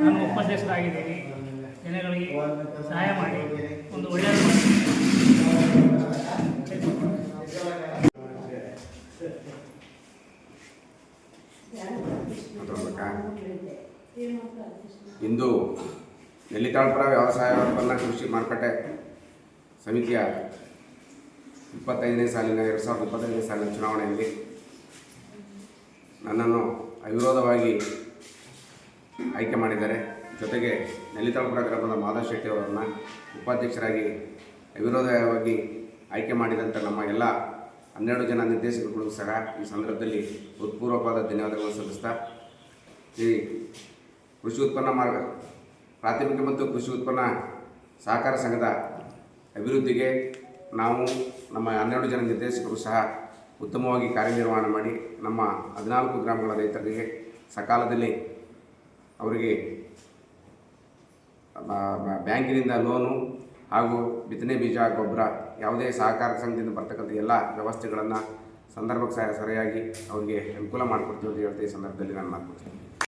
ನಾನು ಉಪಾಧ್ಯಕ್ಷರಾಗಿದ್ದೀನಿ ಜನಗಳಿಗೆ ಸಹಾಯ ಮಾಡಿ ಒಂದು ಒಳ್ಳೆಯ? ಇಂದು ನೆಲ್ಲಿತಾಳ್ಪುರ ವ್ಯವಸಾಯ ಉತ್ಪನ್ನ ಕೃಷಿ ಮಾರುಕಟ್ಟೆ ಸಮಿತಿಯ ಇಪ್ಪತ್ತೈದನೇ ಸಾಲಿನ, ಎರಡು ಸಾವಿರದ ಇಪ್ಪತ್ತೈದನೇ ಸಾಲಿನ ಚುನಾವಣೆಯಲ್ಲಿ ನನ್ನನ್ನು ಅವಿರೋಧವಾಗಿ ಆಯ್ಕೆ ಮಾಡಿದ್ದಾರೆ. ಜೊತೆಗೆ ನೆಲ್ಲಿತಾಳ್ಪುರ ಗ್ರಾಮದ ಮಾಧವ ಶೆಟ್ಟಿ ಅವರನ್ನು ಉಪಾಧ್ಯಕ್ಷರಾಗಿ ಅವಿರೋಧವಾಗಿ ಆಯ್ಕೆ ಮಾಡಿದಂಥ ನಮ್ಮ ಎಲ್ಲ ಹನ್ನೆರಡು ಜನ ನಿರ್ದೇಶಕರುಗಳು ಸಹ ಈ ಸಂದರ್ಭದಲ್ಲಿ ಹೃತ್ಪೂರ್ವಕವಾದ ಧನ್ಯವಾದಗಳನ್ನು ಸಲ್ಲಿಸ್ತಾ ಈ ಕೃಷಿ ಉತ್ಪನ್ನ ಮಾರ್ಗ, ಪ್ರಾಥಮಿಕ ಮತ್ತು ಕೃಷಿ ಉತ್ಪನ್ನ ಸಹಕಾರ ಸಂಘದ ಅಭಿವೃದ್ಧಿಗೆ ನಾವು ನಮ್ಮ ಹನ್ನೆರಡು ಜನ ನಿರ್ದೇಶಕರು ಸಹ ಉತ್ತಮವಾಗಿ ಕಾರ್ಯನಿರ್ವಹಣೆ ಮಾಡಿ ನಮ್ಮ ಹದಿನಾಲ್ಕು ಗ್ರಾಮಗಳ ರೈತರಿಗೆ ಸಕಾಲದಲ್ಲಿ ಅವರಿಗೆ ಬ್ಯಾಂಕಿನಿಂದ ಲೋನು ಹಾಗೂ ಬಿತ್ತನೆ ಬೀಜ, ಗೊಬ್ಬರ, ಯಾವುದೇ ಸಹಕಾರ ಸಂಘದಿಂದ ಬರ್ತಕ್ಕಂಥ ಎಲ್ಲ ವ್ಯವಸ್ಥೆಗಳನ್ನು ಸಂದರ್ಭಕ್ಕೆ ಸರಿಯಾಗಿ ಅವರಿಗೆ ಅನುಕೂಲ ಮಾಡಿಕೊಡ್ತೀವಿ ಅಂತ ಹೇಳ್ತಾ ಈ ಸಂದರ್ಭದಲ್ಲಿ ನಾನು ಮಾತು